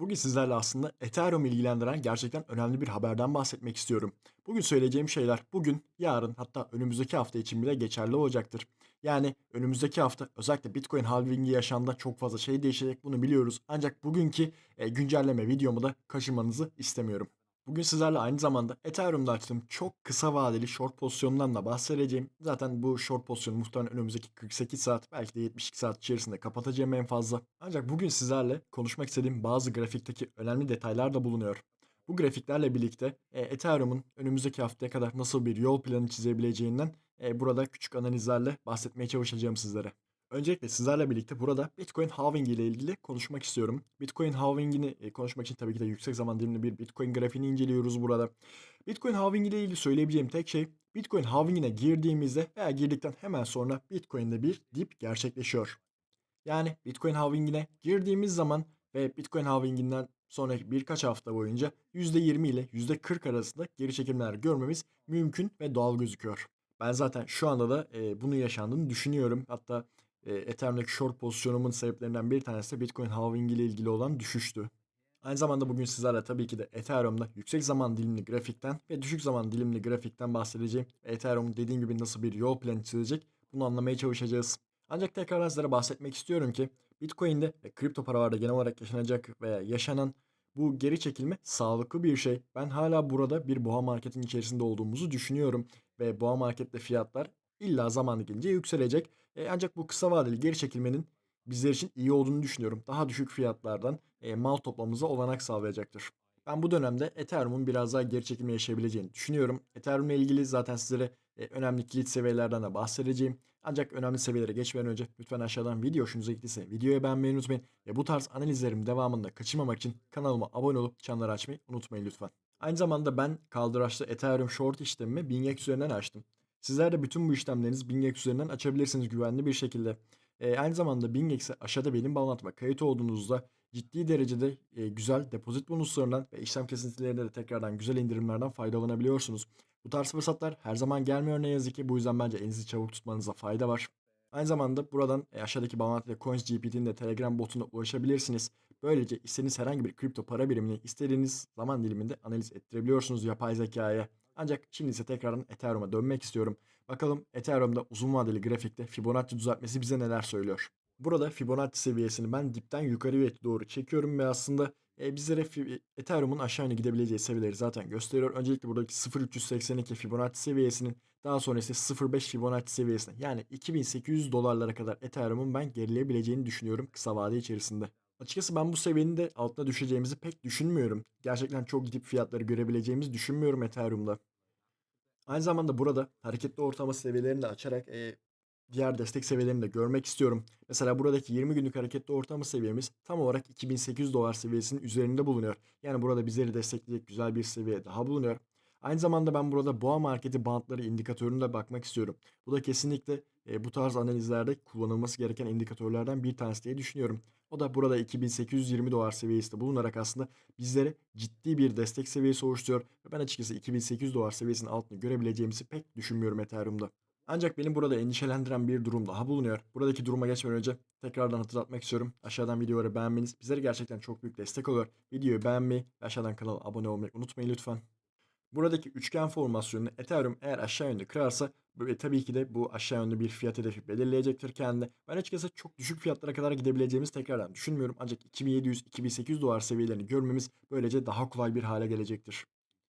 Bugün sizlerle aslında Ethereum ilgilendiren gerçekten önemli bir haberden bahsetmek istiyorum. Bugün söyleyeceğim şeyler bugün, yarın hatta önümüzdeki hafta için bile geçerli olacaktır. Yani önümüzdeki hafta özellikle Bitcoin halvingi yaşamda çok fazla şey değişecek bunu biliyoruz. Ancak bugünkü e, güncelleme videomu da kaçırmanızı istemiyorum. Bugün sizlerle aynı zamanda Ethereum'da açtığım çok kısa vadeli short pozisyonundan da bahsedeceğim. Zaten bu short pozisyonu muhtemelen önümüzdeki 48 saat belki de 72 saat içerisinde kapatacağım en fazla. Ancak bugün sizlerle konuşmak istediğim bazı grafikteki önemli detaylar da bulunuyor. Bu grafiklerle birlikte e, Ethereum'un önümüzdeki haftaya kadar nasıl bir yol planı çizebileceğinden e, burada küçük analizlerle bahsetmeye çalışacağım sizlere. Öncelikle sizlerle birlikte burada Bitcoin halving ile ilgili konuşmak istiyorum. Bitcoin halvingini e, konuşmak için tabii ki de yüksek zaman dilimli bir Bitcoin grafiğini inceliyoruz burada. Bitcoin halving ile ilgili söyleyebileceğim tek şey Bitcoin halvingine girdiğimizde veya girdikten hemen sonra Bitcoin'de bir dip gerçekleşiyor. Yani Bitcoin halvingine girdiğimiz zaman ve Bitcoin halvinginden sonraki birkaç hafta boyunca %20 ile %40 arasında geri çekimler görmemiz mümkün ve doğal gözüküyor. Ben zaten şu anda da e, bunun yaşandığını düşünüyorum. Hatta e, Ethereum'daki short pozisyonumun sebeplerinden bir tanesi de Bitcoin halving ile ilgili olan düşüştü. Aynı zamanda bugün sizlerle tabii ki de Ethereum'da yüksek zaman dilimli grafikten ve düşük zaman dilimli grafikten bahsedeceğim. Ethereum dediğim gibi nasıl bir yol planı çizecek bunu anlamaya çalışacağız. Ancak tekrar sizlere bahsetmek istiyorum ki Bitcoin'de ve kripto paralarda genel olarak yaşanacak veya yaşanan bu geri çekilme sağlıklı bir şey. Ben hala burada bir boğa marketin içerisinde olduğumuzu düşünüyorum ve boğa markette fiyatlar illa zamanı gelince yükselecek. E, ancak bu kısa vadeli geri çekilmenin bizler için iyi olduğunu düşünüyorum. Daha düşük fiyatlardan e, mal toplamamıza olanak sağlayacaktır. Ben bu dönemde Ethereum'un biraz daha geri çekilme yaşayabileceğini düşünüyorum. Ethereum ile ilgili zaten sizlere e, önemli kilit seviyelerden de bahsedeceğim. Ancak önemli seviyelere geçmeden önce lütfen aşağıdan video hoşunuza gittiyse videoyu beğenmeyi unutmayın. Ve bu tarz analizlerim devamında kaçırmamak için kanalıma abone olup çanları açmayı unutmayın lütfen. Aynı zamanda ben kaldıraçlı Ethereum Short işlemimi 1000x üzerinden açtım. Sizler de bütün bu işlemlerinizi 1000x üzerinden açabilirsiniz güvenli bir şekilde. E, aynı zamanda 1000x'e aşağıda benim bağlantıma kayıt olduğunuzda ciddi derecede e, güzel depozit bonuslarından ve işlem kesintilerinde de tekrardan güzel indirimlerden faydalanabiliyorsunuz. Bu tarz fırsatlar her zaman gelmiyor ne yazık ki. Bu yüzden bence elinizi çabuk tutmanıza fayda var. Aynı zamanda buradan e, aşağıdaki bağlantıyla CoinsGPT'nin de Telegram botuna ulaşabilirsiniz. Böylece istediğiniz herhangi bir kripto para birimini istediğiniz zaman diliminde analiz ettirebiliyorsunuz yapay zekaya. Ancak şimdi ise tekrardan Ethereum'a dönmek istiyorum. Bakalım Ethereum'da uzun vadeli grafikte Fibonacci düzeltmesi bize neler söylüyor. Burada Fibonacci seviyesini ben dipten yukarıya doğru çekiyorum ve aslında e, bizlere Ethereum'un aşağı yönde gidebileceği seviyeleri zaten gösteriyor. Öncelikle buradaki 0.382 Fibonacci seviyesinin daha sonra ise 0.5 Fibonacci seviyesine yani 2800 dolarlara kadar Ethereum'un ben gerileyebileceğini düşünüyorum kısa vade içerisinde. Açıkçası ben bu seviyenin de altına düşeceğimizi pek düşünmüyorum. Gerçekten çok gidip fiyatları görebileceğimizi düşünmüyorum Ethereum'da. Aynı zamanda burada hareketli ortalama seviyelerini de açarak e, diğer destek seviyelerini de görmek istiyorum. Mesela buradaki 20 günlük hareketli ortalama seviyemiz tam olarak 2800 dolar seviyesinin üzerinde bulunuyor. Yani burada bizleri destekleyecek güzel bir seviye daha bulunuyor. Aynı zamanda ben burada boğa marketi bantları indikatörüne de bakmak istiyorum. Bu da kesinlikle e, bu tarz analizlerde kullanılması gereken indikatörlerden bir tanesi diye düşünüyorum. O da burada 2820 dolar seviyesinde bulunarak aslında bizlere ciddi bir destek seviyesi oluşturuyor. Ve ben açıkçası 2800 dolar seviyesinin altını görebileceğimizi pek düşünmüyorum Ethereum'da. Ancak benim burada endişelendiren bir durum daha bulunuyor. Buradaki duruma geçmeden önce tekrardan hatırlatmak istiyorum. Aşağıdan videoları beğenmeniz bizlere gerçekten çok büyük destek oluyor. Videoyu beğenmeyi ve aşağıdan kanala abone olmayı unutmayın lütfen. Buradaki üçgen formasyonunu Ethereum eğer aşağı yönde kırarsa ve tabii ki de bu aşağı yönde bir fiyat hedefi belirleyecektir kendine. Ben açıkçası çok düşük fiyatlara kadar gidebileceğimizi tekrardan düşünmüyorum. Ancak 2700-2800 dolar seviyelerini görmemiz böylece daha kolay bir hale gelecektir.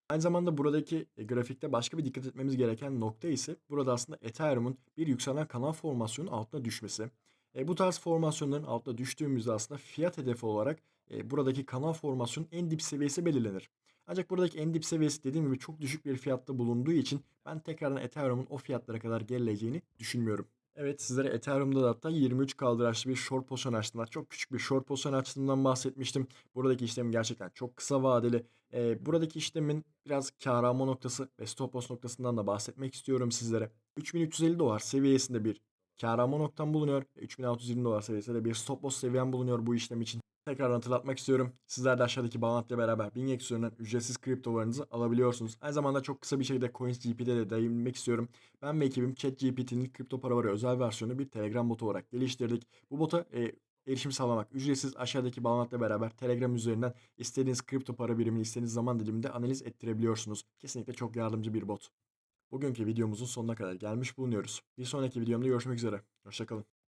Aynı zamanda buradaki e, grafikte başka bir dikkat etmemiz gereken nokta ise burada aslında Ethereum'un bir yükselen kanal formasyonu altına düşmesi. E, bu tarz formasyonların altına düştüğümüzde aslında fiyat hedefi olarak e, buradaki kanal formasyonun en dip seviyesi belirlenir. Ancak buradaki en dip seviyesi dediğim gibi çok düşük bir fiyatta bulunduğu için ben tekrardan Ethereum'un o fiyatlara kadar gerileceğini düşünmüyorum. Evet sizlere Ethereum'da da hatta 23 kaldıraçlı bir short pozisyon açtım. Çok küçük bir short pozisyon açtığımdan bahsetmiştim. Buradaki işlem gerçekten çok kısa vadeli. Ee, buradaki işlemin biraz kar alma noktası ve stop loss noktasından da bahsetmek istiyorum sizlere. 3350 dolar seviyesinde bir kar alma noktam bulunuyor. 3620 dolar seviyesinde bir stop loss seviyem bulunuyor bu işlem için. Tekrar hatırlatmak istiyorum. Sizler de aşağıdaki bağlantıyla beraber 1000 üzerinden ücretsiz kriptolarınızı alabiliyorsunuz. Aynı zamanda çok kısa bir şekilde CoinsGPT'de de değinmek istiyorum. Ben ve ekibim ChatGPT'nin kripto paraları özel versiyonu bir Telegram botu olarak geliştirdik. Bu bota e, Erişim sağlamak ücretsiz aşağıdaki bağlantıyla beraber Telegram üzerinden istediğiniz kripto para birimini istediğiniz zaman diliminde analiz ettirebiliyorsunuz. Kesinlikle çok yardımcı bir bot. Bugünkü videomuzun sonuna kadar gelmiş bulunuyoruz. Bir sonraki videomda görüşmek üzere. Hoşçakalın.